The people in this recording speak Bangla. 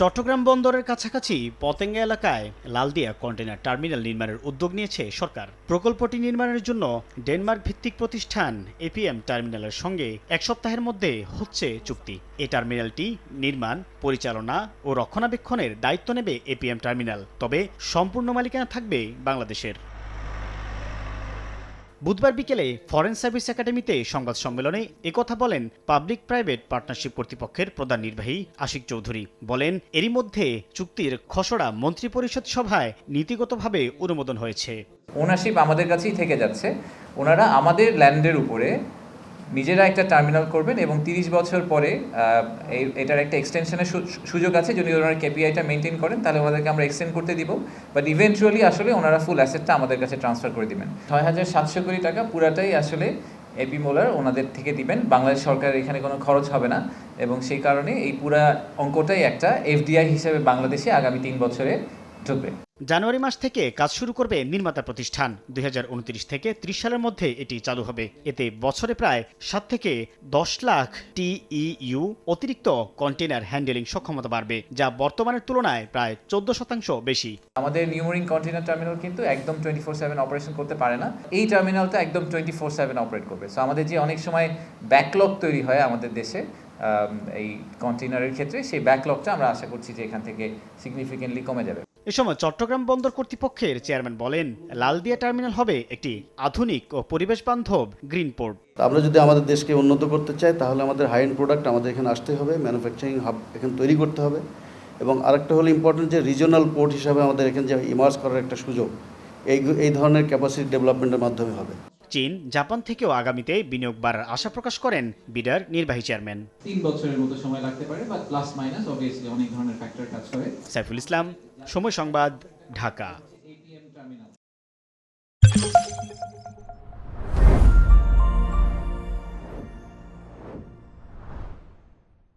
চট্টগ্রাম বন্দরের কাছাকাছি পতেঙ্গা এলাকায় লালদিয়া কন্টেনার টার্মিনাল নির্মাণের উদ্যোগ নিয়েছে সরকার। প্রকল্পটি নির্মাণের জন্য ডেনমার্ক ভিত্তিক প্রতিষ্ঠান এপিএম টার্মিনালের সঙ্গে এক সপ্তাহের মধ্যে হচ্ছে চুক্তি। এই টার্মিনালটি নির্মাণ, পরিচালনা ও রক্ষণাবেক্ষণের দায়িত্ব নেবে এপিএম টার্মিনাল। তবে সম্পূর্ণ মালিকানা থাকবে বাংলাদেশের। বুধবার বিকেলে ফরেন সার্ভিস একাডেমিতে সংবাদ সম্মেলনে একথা বলেন পাবলিক প্রাইভেট পার্টনারশিপ কর্তৃপক্ষের প্রধান নির্বাহী আশিক চৌধুরী। বলেন, এরই মধ্যে চুক্তির খসড়া মন্ত্রিপরিষদ সভায় নীতিগতভাবে অনুমোদন হয়েছে। ওনারশিপ আমাদের কাছেই থেকে যাচ্ছে। ওনারা আমাদের ল্যান্ডের উপরে নিজেরা একটা টার্মিনাল করবেন এবং তিরিশ বছর পরে এটার একটা এক্সটেনশনের সুযোগ আছে, যদি ওনারা কেপিআইটা মেনটেন করেন, তাহলে ওনাদেরকে আমরা এক্সটেন্ড করতে দিব। বাট ইভেন্চুয়ালি আসলে ওনারা ফুল অ্যাসেটটা আমাদের কাছে ট্রান্সফার করে দিবেন। ছয় হাজার সাতশো কোটি টাকা পুরাটাই আসলে এপি মোলার ওনাদের থেকে দিবেন। বাংলাদেশ সরকারের এখানে কোনো খরচ হবে না এবং সেই কারণে এই পুরা অঙ্কটাই একটা এফডিআই হিসেবে বাংলাদেশে আগামী তিন বছরে ঢুকবে জানুয়ারি মাস থেকে কাজ শুরু করবে নির্মাতা প্রতিষ্ঠান। দুই হাজার উনত্রিশ থেকে ত্রিশ সালের মধ্যে এটি চালু হবে। এতে বছরে প্রায় সাত থেকে দশ লাখ টিইইউ অতিরিক্ত কন্টেনার হ্যান্ডেলিং সক্ষমতা বাড়বে যা বর্তমানের তুলনায় প্রায় চোদ্দ শতাংশ বেশি। আমাদের নিউমোরিং কন্টেনার টার্মিনাল কিন্তু একদম টোয়েন্টি ফোর সেভেন অপারেশন করতে পারে না। এই টার্মিনালটা একদম টোয়েন্টি ফোর সেভেন অপারেট করবে। সো আমাদের যে অনেক সময় ব্যাকলগ তৈরি হয় আমাদের দেশে এই কন্টেনারের ক্ষেত্রে সেই ব্যাকলগটা আমরা আশা করছি যে এখান থেকে সিগনিফিকেন্টলি কমে যাবে। এ সময় চট্টগ্রাম বন্দর কর্তৃপক্ষের চেয়ারম্যান বলেন লালদিয়া টার্মিনাল হবে একটি আধুনিক ও পরিবেশ বান্ধব গ্রিন পোর্ট। আমরা যদি আমাদের দেশকে উন্নত করতে চাই তাহলে আমাদের হাই এন্ড প্রোডাক্ট আমাদের এখানে আসতে হবে ম্যানুফ্যাকচারিং হাব এখানে তৈরি করতে হবে। এবং আরেকটা হলো ইম্পর্টেন্ট যে রিজনাল পোর্ট হিসাবে আমাদের এখানে যে ইমার্জ করার একটা সুযোগ এই এই ধরনের ক্যাপাসিটি ডেভেলপমেন্টের মাধ্যমে হবে। চীন জাপান থেকেও আগামীতে বিনিয়োগ বাড়ার আশা প্রকাশ করেন বিডার নির্বাহী চেয়ারম্যান। তিন বছরের মতো সময় লাগতে পারে বা প্লাস মাইনাস অবভিয়াসলি অনেক ধরনের ফ্যাক্টর কাজ করে। সাইফুল ইসলাম সময় সংবাদ ঢাকা।